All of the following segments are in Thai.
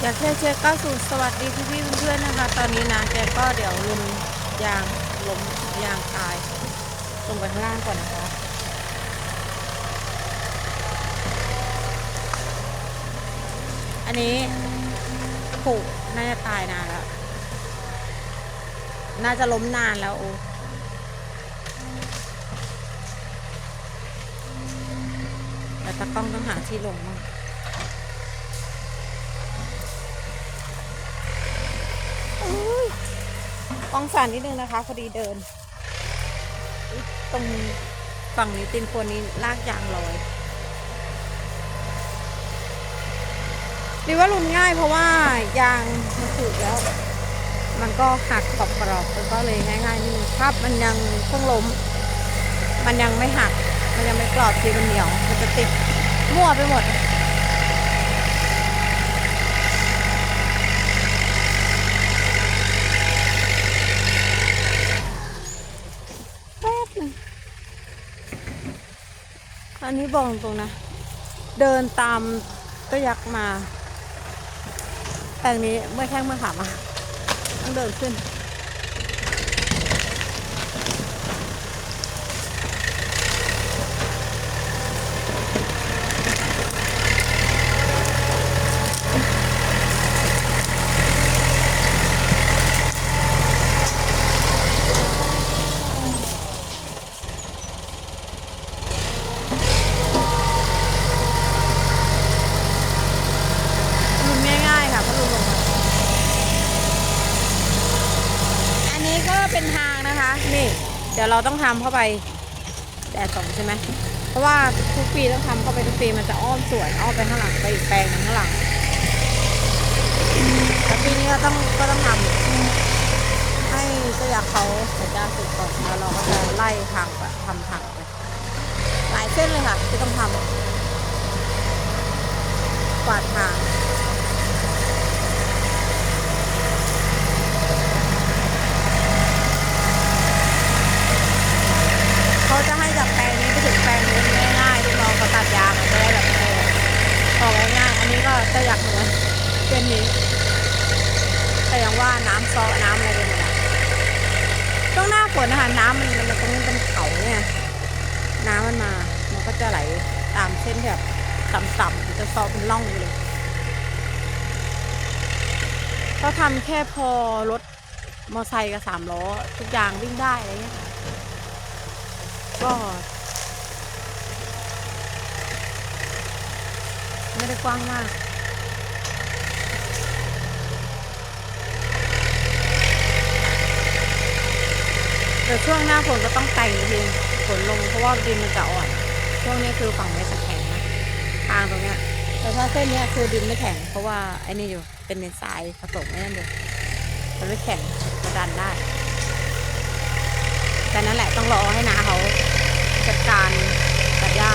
อยากเชื่อเชื่อก็สู่สวัสดีพี่พี่เพื่อนๆนะคะ ตอนนี้นะแกก็เดี๋ยวลุมยางล้มยางตายลงไปข้างล่างก่อนนะคะอันนี้ผูกน่าจะตายนานแล้ว น่าจะล้มนานแล้วโอ้แต่ตะกล้องต้องหาที่ลงบ้าง อุ๊ย กองสั่นนิดนึงนะคะพอดีเดิน ตรงฝั่งนี้ตินโคนนี้ลากยางลอยดีว่าลุนง่ายเพราะว่ายางมันถูกแล้ว มันก็หักกรอบๆแล้วก็เลยง่ายๆนี่ถ้ามันยังเพิ่งล้ม มันยังไม่หัก มันยังไม่กรอบทีมันเหนียว มันจะติดมั่วไปหมด แป๊บหนึง อันนี้บอกตรงนะ เดินตามก็ยักษ์มา แต่นี้เมื่อแข้งเมื่อขามาต้องเดินขึ้นง่ายๆค่ะเพราะลุนลงมา อันนี้ก็ เป็นทางนะคะ นี่ เดี๋ยวเราต้องทำเข้าไปแดดสองใช่ไหมเพราะว่าทุกปีต้องทำเข้าไปทุกปีมันจะอ้อมสวนอ้อมไปข้างหลังไปอีกแปลงหนึงข้างหลังแต่ปีนี้ก็ต้องก็ต้องทำให้เจ้ายักเขาสร็จจ้าสุดก่อนแล้วเราก็จะไล่ทางไปทำทางไปหลายเส้นเลยค่ะที่ต้องทำกวาดทาง เขาจะให้จากแปลงนี้ไปถึ ง่ายๆที่น้องเขาตัดยางมันจะได้แบบเออออกง่ายๆอันนี้ก็จะอยากเหมือนเส้นนี้แต่ยังว่าน้ำซอน้ำอะไรไปหมดอะต้องหน้าฝนนะคะน้ำมันมันตรงนี้เป็นเขาเนี่ยน้ำมันมา มันก็จะไหลตามเส้นแบบต่ำๆมันจะซอเป็นร่องเลยเขาทำแค่พอรถมอไซค์กับสามล้อ ทุกอย่างวิ่งได้อะไรเงี้ยก็ ไม่ได้กว้างมากแต่ช่วงหน้าฝนก็ต้องแต่งจริงฝนลงเพราะว่าดินมันจะอ่อน ช่วงนี้คือฝั่งนี้จะแข็งนะทางตรงเนี้ยแต่ถ้าเส้นเนี้ยคือดินไม่แข็ง เพราะว่าไอ้นี่อยู่เป็นดินทรายผสมไอ้นั่นอยู่มันไม่แข็งมันดันได้ แต่นั่นแหละต้องรอให้นาเขาจัดการตัดหญ้า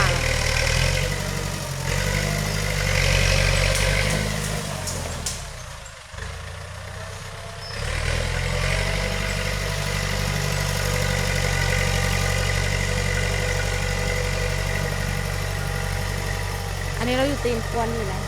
อันนี้เราอยู่ตีนควนอยู่แล้ว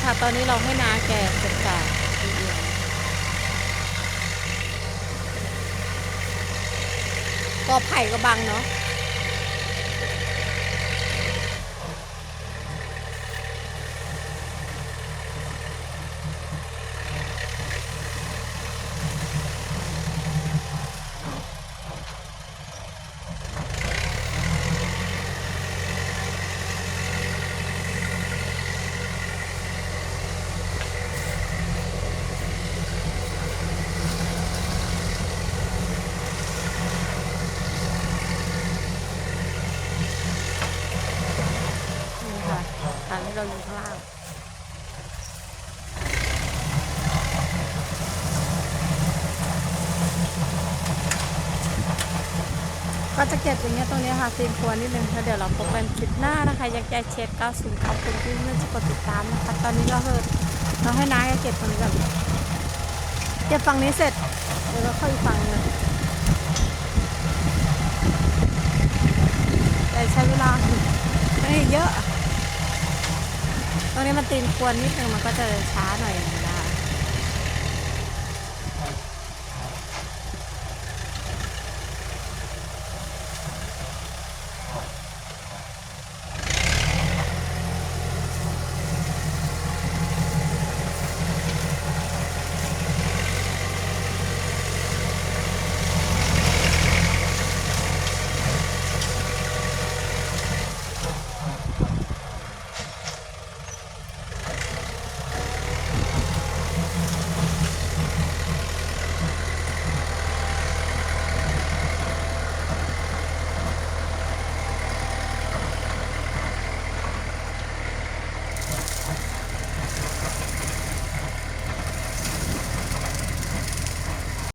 ค่ะ ตอนนี้เราให้นาแก่จัดกเอียงก็ไผ่ก็บังเนาะ นี่ค่ะตอนนี้ เราอยู่ข้างล่างก็จะเก็บอย่างเงี้ยตรงนี้ค่ะซีนครัวนิดนึงแล้วเดี๋ยวเราพบกันคลิปหน้านะคะอยากจะเช็ด90ขอบคุณที่เมื่อจะกดติดตามนะคะ ตอนนี้ก็คือเราให้น้าแกเก็บตรงนี้ก่อนเก็บฝั่งนี้เสร็จเดี๋ยวเราค่อยอีกฝั่งหนึงแต่ใช้เวลาไม่เยอะ รงนี้มันตีนควรนิดนึงมันก็จะช้าหน่อย